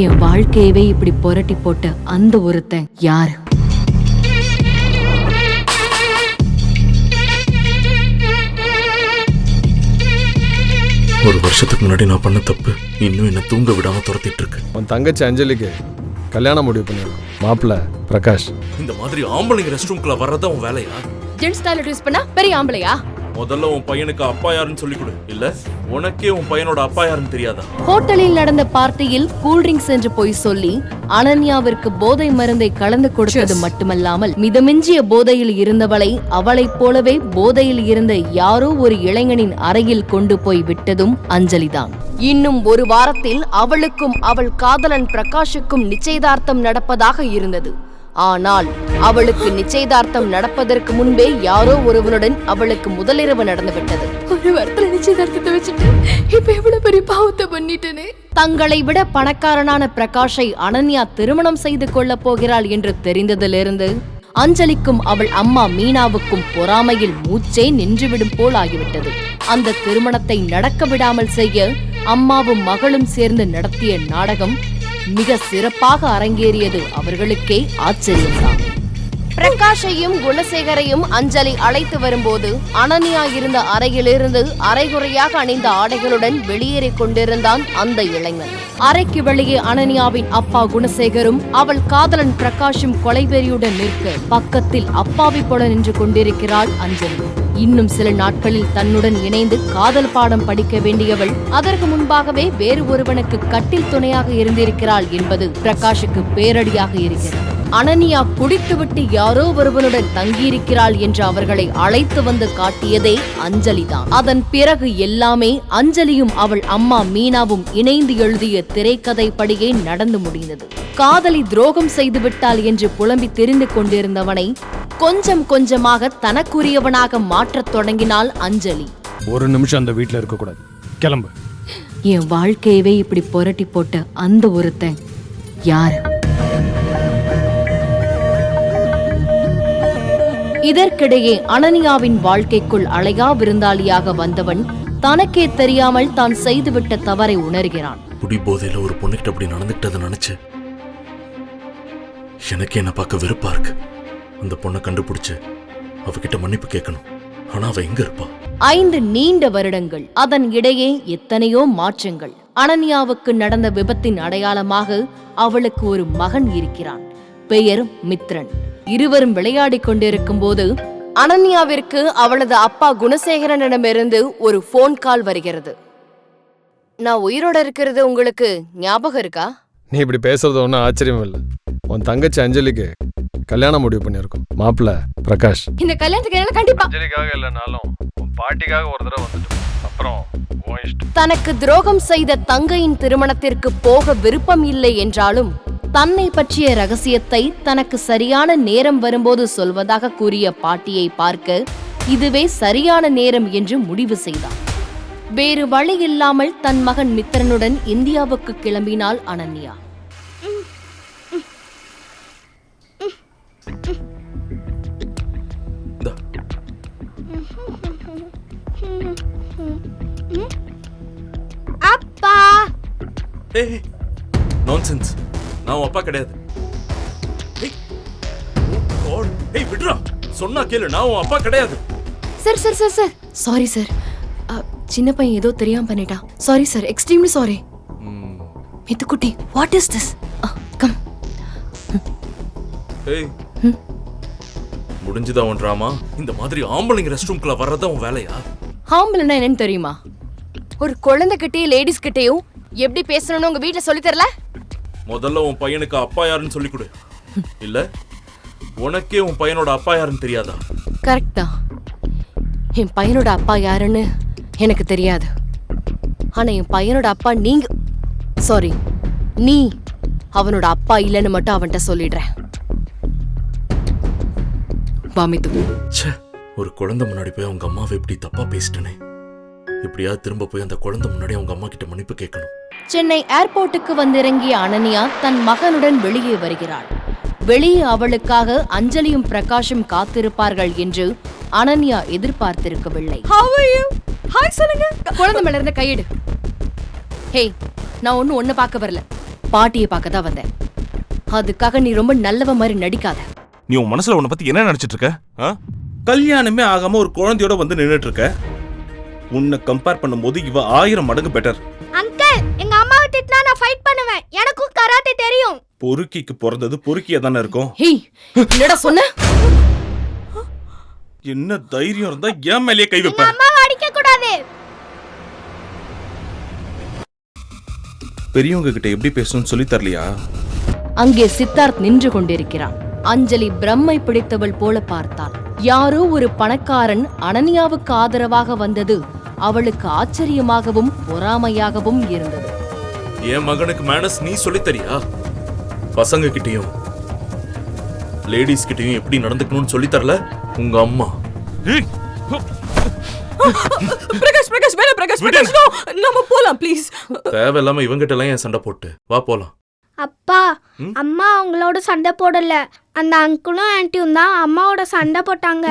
என் வாழ்க்கையவே இப்படி புரட்டி போட்ட அந்த ஒருத்தன் யாரு? ஒரு வருஷத்துக்கு முன்னாடி நான் பண்ண தப்பு இன்னும் என்ன தூங்க விடாம துரத்திட்டு இருக்கு. உன் தங்கச்சி அஞ்சலிக்கு கல்யாணம் முடிவு பண்ணியிருக்கோம் மாப்பிள்ள பிரகாஷ். இந்த மாதிரி ஆம்பளைங்க ரெஸ்ட் ரூம்குள்ள வர்றதா உன் வேலையா? ஜென்ஸ் டாய்லெட் யூஸ் பண்ணா பெரிய ஆம்பளையா? முதல்ல உன் பையனுக்கு அப்பா யாருன்னு சொல்லி கொடு. இல்ல உனக்கே உன் பையனோட அப்பா யாருன்னு தெரியாதா? ஹோட்டலில் நடந்த பார்ட்டியில் கூல்ட்ரிங்க்ஸ் என்று போய் சொல்லி அனன்யாவிற்கு போதை மருந்தை கலந்து கொடுத்தது மட்டுமல்லாமல் மிதமிஞ்சிய போதையில் இருந்தவளை அவளைப் போலவே போதையில் இருந்த யாரோ ஒரு இளைஞனின் அறையில் கொண்டு போய் விட்டதும் அஞ்சலிதான். இன்னும் ஒரு வாரத்தில் அவளுக்கும் அவள் காதலன் பிரகாஷுக்கும் நிச்சயதார்த்தம் நடப்பதாக இருந்தது. ஆனால் அவளுக்கு நிச்சயதார்த்தம் நடப்பதற்கு முன்பே யாரோ ஒருவனுடன் அவளுக்கு முதலிரவு நடந்துவிட்டது. ஒரு வாரத்துல நிச்சயதார்த்தத்தை வச்சுட்டு இப்ப எவ்வளவு பெரிய பாவத்தை பண்ணிட்டேனே? தங்களை விட பணக்காரனான பிரகாஷை அனன்யா திருமணம் செய்து கொள்ளப் போகிறாள் என்று தெரிந்ததிலிருந்து அஞ்சலிக்கும் அவள் அம்மா மீனாவுக்கும் பொறாமையில் மூச்சே நின்றுவிடும் போல் ஆகிவிட்டது. அந்த திருமணத்தை நடக்க விடாமல் செய்ய அம்மாவும் மகளும் சேர்ந்து நடத்திய நாடகம் மிக சிறப்பாக அரங்கேறியது அவர்களுக்கே ஆச்சரியம்தான். பிரகாஷையும் குணசேகரையும் அஞ்சலி அழைத்து வரும்போது அனன்யா இருந்த அறையிலிருந்து அரைகுறையாக அணிந்த ஆடைகளுடன் வெளியேறிக் கொண்டிருந்தான் அந்த இளைஞன். அறைக்கு வெளியே அனன்யாவின் அப்பா குணசேகரும் அவள் காதலன் பிரகாஷும் கொலைவெறியுடன் நிற்க பக்கத்தில் அப்பாவி போல நின்று கொண்டிருக்கிறாள் அஞ்சலி. இன்னும் சில நாட்களில் தன்னுடன் இணைந்து காதல் பாடம் படிக்க வேண்டியவள் அதற்கு முன்பாகவே வேறு ஒருவனுக்கு கட்டில் துணையாக இருந்திருக்கிறாள் என்பது பிரகாஷுக்கு பேரடியாக இருக்கிறது. அனனியா குடித்துவிட்டு யாரோ ஒருவனுடன் தங்கியிருக்கிறாள் என்று அவர்களை அழைத்து வந்து காட்டியதே அஞ்சலிதான். அதன் பிறகு எல்லாமே அஞ்சலியும் அவள் அம்மா மீனாவும் இணைந்து எழுதிய திரைக்கதை படியே நடந்து முடிந்தது. காதலி துரோகம் செய்து விட்டாள் என்று புலம்பி தெரிந்து கொண்டிருந்தவனை கொஞ்சம் கொஞ்சமாக தனக்குரியவனாக மாற்றத் தொடங்கினாள் அஞ்சலி. ஒரு நிமிஷம் அந்த வீட்டில் இருக்கக்கூடாது கிளம்பு. என் வாழ்க்கையவே இப்படி புரட்டி போட்ட அந்த ஒருத்தன் யாரு? இதற்கிடையே அனன்யாவின் வாழ்க்கைக்குள் அழையா விருந்தாளியாக வந்தவன் தனக்கே தெரியாமல் தான் செய்துவிட்ட தவறை உணர்கிறான். குடி போதையில ஒரு பொண்ணுகிட்ட அப்படி நடந்துக்கிட்டதை நினைச்சு எனக்கு என்ன பார்க்க வெறுப்பா இருக்கு. அந்த பொண்ணை கண்டுபிடிச்சு அவகிட்ட மன்னிப்பு கேட்கணும். ஆனா அவ எங்க இருப்பா? ஐந்து நீண்ட வருடங்கள் அதன் இடையே எத்தனையோ மாற்றங்கள். அனன்யாவுக்கு நடந்த விபத்தின் அடையாளமாக அவளுக்கு ஒரு மகன் இருக்கிறான். பெயர் மித்ரன். இருவரும் விளையாடிக் கொண்டிருக்கும் போது அனன்யாவிற்கு அவளது அப்பா குணசேகரனிடமிருந்து ஒரு ஃபோன் கால் வருகிறது. நான் உயிரோட இருக்கிறது உங்களுக்கு ஞாபகம் இருக்கா? நீ இப்படி பேசுறது ஒன்றும் ஆச்சரியம் இல்லை உன் தங்கச்சி அஞ்சலிக்கு கல்யாணம் முடிவு பண்ணியிருக்கோம். மாப்பிள்ள பிரகாஷ். இந்த கல்யாணத்துக்கு என்னால கண்டிப்பா அஞ்சலிக்காக இல்லைனாலும் உன் பாட்டிக்காக ஒரு தடவை வந்துட்டோம் அப்புறம் உன் இஷ்டம். தனக்கு துரோகம் செய்த தங்கையின் திருமணத்திற்கு போக விருப்பம் இல்லை என்றாலும் தன்னை பற்றிய ரகசியத்தை தனக்கு சரியான நேரம் வரும்போது சொல்வதாக கூறிய பாட்டியை பார்க்க இதுவே சரியான நேரம் என்று முடிவு செய்தார் வேறு வழி இல்லாமல் தன் மகன் மித்திரனுடன் இந்தியாவுக்கு கிளம்பினாள் அனன்யா. நான்சென்ஸ் நான் உன் அப்பா கிடையாது. ஏய், விடுறா. சொன்னா கேளு நான் உன் அப்பா கிடையாது. Sir sir sir sir. Sorry. Sir சின்ன பையன் ஏதோ தெரியாம பண்ணிட்டான் சாரி. சார் எக்ஸ்ட்ரீம்லி சாரி மித்துக்குட்டி வாட் இஸ் திஸ் கம் ஏய். முடிஞ்சுதா உன் ட்ராமா இந்த மாதிரி ஆம்பளைங்க ரெஸ்ட் ரூம்குள்ள வர்றதா உன் வேலையா? ஆம்பளைன்னா என்னன்னு தெரியுமா? ஒரு குழந்தைகிட்டயும் லேடிஸ் கிட்டயும் எப்படி பேசணும்னு உங்க வீட்ல சொல்லி தரல? முதல்ல உன் பையனுக்கு அப்பா யாருன்னு சொல்லி கொடு. இல்ல உனக்கே உன் பையனோட அப்பா யாருன்னு தெரியாதா? கரெக்ட் தான். என் பையனோட அப்பா யாருன்னு எனக்கு தெரியாது. ஆனா என் பையனோட அப்பா நீங்க சாரி நீ அவனோட அப்பா இல்லைன்னு மட்டும் அவன்கிட்ட சொல்லிடுறேன். வாமித்து ஒரு குழந்தை முன்னாடி போய் அவங்க அம்மாவை இப்படி தப்பா பேசிட்டனே. இப்படியாவது திரும்ப போய் அந்த குழந்தை முன்னாடி அவங்க அம்மா கிட்ட மன்னிப்பு கேட்கணும். சென்னை ஏர்போர்ட்டுக்கு வந்திறங்கிய அனன்யா தன் மகனுடன் வெளியே வருகிறாள். வெளியே அவளுக்காக அஞ்சலியும் பிரகாஷும் காத்திருப்பார்கள் என்று அனன்யா எதிர்பார்த்திருக்கவில்லை. ஹாய் சொல்லுங்க. குழந்தை மேல இருந்த கையெடு. ஹே நான் ஒன்னும் ஒண்ணு பார்க்க வரல. பாட்டியை பார்க்க தான் வந்தேன். அதுக்காக நீ ரொம்ப நல்லவ மாதிரி நடிக்காத. நீ உன் மனசுல உன்னை பத்தி என்ன நினைச்சிட்டு இருக்க? கல்யாணமே ஆகாம ஒரு குழந்தையோட வந்து நின்னுட்டு இருக்க. உன்னை கம்பேர் பண்ணும்போது இவ ஆயிரம் மடங்கு பெட்டர் அங்கிள் திட்டினா நான் ஃபைட் பண்ணுவேன். எனக்கும் கராத்தே தெரியும். பொறுக்கிக்கு பிறந்தது பொறுக்கியா தானே இருக்கும்? ஹேய் என்னடா சொன்ன? என்ன தைரியம் இருந்தா ஏன் மேலேயே கை வைப்ப. அம்மாவை அடிக்க கூடாது பெரியவங்க கிட்ட எப்படி பேசணும்னு சொல்லி தரலையா? அங்கே சித்தார்த் நின்று கொண்டிருக்கிறான். அஞ்சலி பிரம்மை பிடித்தவள் போல பார்த்தாள். யாரோ ஒரு பணக்காரன் அனன்யாவுக்கு ஆதரவாக வந்தது. அவளுக்கு ஆச்சரியமாகவும் பொறாமையாகவும் இருந்தது. என் மகனுக்கு மேனஸ் நீ சொல்லித் தரியா பசங்க கிட்டயும் லேடிஸ் கிட்டயும் எப்படி நடந்துக்கணும்னு சொல்லி தரல உங்க அம்மா. பிரகாஷ் பிரகாஷ் வேணா பிரகாஷ். பிரகாஷ். நம்ம போலாம் ப்ளீஸ் தேவையில்லாம இவங்கிட்ட எல்லாம் என் சண்டை போட்டு? வா போலாம். அப்பா அம்மா அவங்களோட சண்டை போடல. அந்த அங்கிளும் ஆன்ட்டியும் தான் அம்மாவோட சண்டை போட்டாங்க.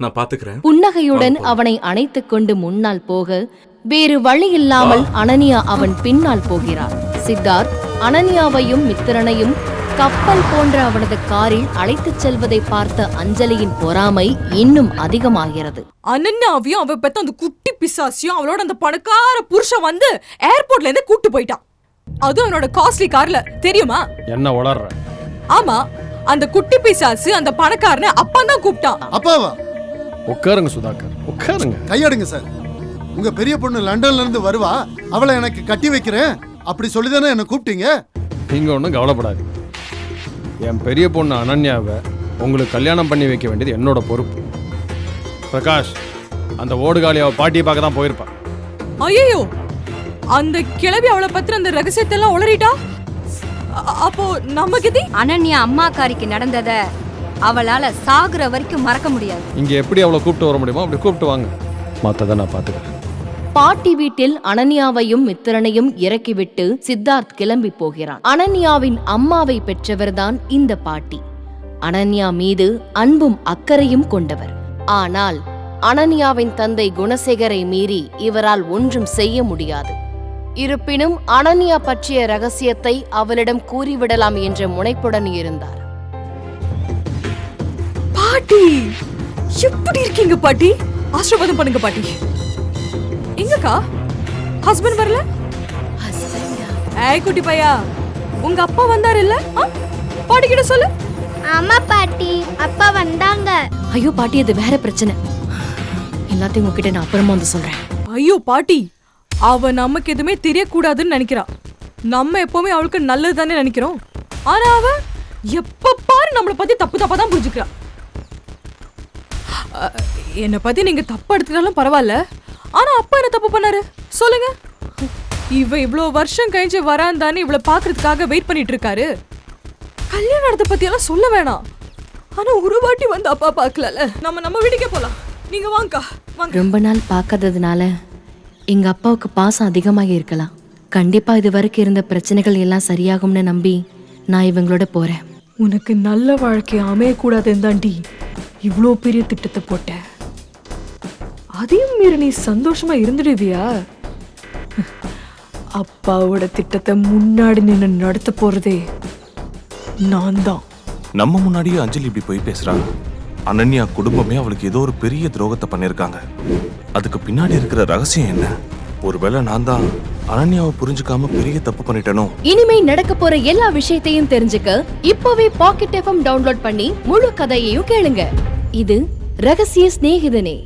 நான் பாத்துக்கிறேன். புன்னகையுடன். அவனை அணைத்துக் கொண்டு முன்னால் போக வேறு வழி இல்லாமல் அனன்யா அவன் பின்னால் போகிறார். சித்தார்த் அனன்யாவையும் மித்திரனையும் கப்பல் போன்ற அவனது காரில் அழைத்துச் செல்வதை பார்த்த அஞ்சலியின் பொறாமை இன்னும் அதிகமாகிறது. அனன்யாவையும் அவ பெத்த அந்த குட்டி பிசாசியும் அவளோட அந்த பணக்கார புருஷன் வந்து ஏர்போர்ட்ல இருந்து கூட்டு போயிட்டான். அதுவும் அவனோட காஸ்ட்லி கார்ல தெரியுமா? என்ன வளர்ற ஆமா அந்த குட்டி பிசாசு அந்த பணக்காரனை அப்பா தான் கூப்பிட்டான். அப்பாவா? உட்காருங்க சுதாகர் உட்காருங்க. கையாடுங்க சார். உங்க பெரிய பொண்ணு லண்டன்ல இருந்து வருவா அவளை எனக்கு கட்டி வைக்கிறேன். அப்படி சொல்லிதானே என்ன கூப்பிட்டீங்க? நீங்க ஒன்றும் கவலைப்படாதீங்க என் பெரிய பொண்ணு அனன்யாவை உங்களுக்கு கல்யாணம் பண்ணி வைக்க வேண்டியது என்னோட பொறுப்பு. பிரகாஷ் அந்த ஓடுகாலி அவ பாட்டியை பார்க்க தான் போயிருப்பான் ஐயோ அந்த கிழவி அவளை பத்திர அந்த ரகசியத்தை எல்லாம் உளறிட்டா அப்போ நம்ம கதி? அனன்யா அம்மாக்காரிக்கு நடந்தத அவளால சாகுற வரைக்கும் மறக்க முடியாது. இங்கே எப்படி அவளை கூப்பிட்டு வர முடியுமோ அப்படி கூப்பிட்டு வாங்க. மற்றதை நான் பார்த்துக்கிறேன். பாட்டி வீட்டில் அனன்யாவையும் மித்திரனையும் இறக்கிவிட்டு சித்தார்த் கிளம்பி போகிறான். அனன்யாவின் அம்மாவை பெற்றவர்தான் இந்த பாட்டி. அனன்யா மீது அன்பும் அக்கறையும் கொண்டவர். ஆனால் அனன்யாவின் தந்தை குணசேகரை மீறி இவரால் ஒன்றும் செய்ய முடியாது. இருப்பினும் அனன்யா பற்றிய ரகசியத்தை அவளிடம் கூறிவிடலாம் என்ற முனைப்புடன் இருந்தார். பாட்டி! எப்படி இருக்கீங்க பாட்டி? ஆசீர்வாதம் பண்ணுங்க பாட்டி. எங்கக்கா ஹஸ்பண்ட் வரல? ஏய் குட்டி பையா உங்க அப்பா வந்தாரு இல்ல பாட்டி கிட்ட சொல்லு. ஆமா பாட்டி. அப்பா வந்தாங்க. ஐயோ பாட்டி அது வேற பிரச்சனை. எல்லாத்தையும் உங்ககிட்ட நான் அப்புறமா வந்து சொல்றேன். ஐயோ பாட்டி அவ நமக்கு எதுவுமே தெரியக்கூடாதுன்னு நினைக்கிறா. நம்ம எப்பவுமே அவளுக்கு நல்லது தானே நினைக்கிறோம். ஆனா அவ எப்ப பாரு நம்மளை பத்தி தப்பு தப்பா தான் புரிஞ்சுக்கிறா. என்னை பத்தி நீங்க தப்பு எடுத்துக்கிட்டாலும் பரவாயில்ல. ஆனா அப்பா என்ன தப்பு பண்ணாரு? சொல்லுங்க. இவ இவ்வளோ வருஷம் கழிச்சு வராந்தான்னு இவளை பாக்குறதுக்காக வெயிட் பண்ணிட்டு இருக்காரு. கல்யாணத்தை பத்தி எல்லாம் சொல்ல வேணாம். ஆனா ஒரு வாட்டி வந்து அப்பா பார்க்கலல நம்ம நம்ம வீட்டுக்கே போலாம். நீங்க வாங்கக்கா வாங்க. ரொம்ப நாள் பார்க்காததுனால எங்க அப்பாவுக்கு பாசம் அதிகமாக இருக்கலாம். கண்டிப்பா இது வரைக்கும் இருந்த பிரச்சனைகள் எல்லாம் சரியாகும்னு நம்பி நான் இவங்களோட போறேன். உனக்கு நல்ல வாழ்க்கை அமையக்கூடாதுன்னு தாண்டி இவ்வளோ பெரிய திட்டத்தை போட்ட. அதையும் மீறி நீ சந்தோஷமா இருந்துடுவியா அப்பாவோட திட்டத்தை முன்னாடி நின்று நடத்த போறதே நான் தான். நம்ம முன்னாடியே அஞ்சலி இப்படி போய் பேசுறா அனன்யா குடும்பமே அவளுக்கு ஏதோ ஒரு பெரிய துரோகத்தை பண்ணிருக்காங்க அதுக்கு பின்னாடி இருக்கிற ரகசியம் என்ன? ஒருவேளை நான் தான் அனன்யாவை புரிஞ்சுக்காம பெரிய தப்பு பண்ணிட்டேனோ? இனிமே நடக்க போற எல்லா விஷயத்தையும் தெரிஞ்சுக்க இப்போவே பாக்கெட் எஃப்எம் டவுன்லோட் பண்ணி முழு கதையையும் கேளுங்க. இது ரகசிய சிநேகிதனே.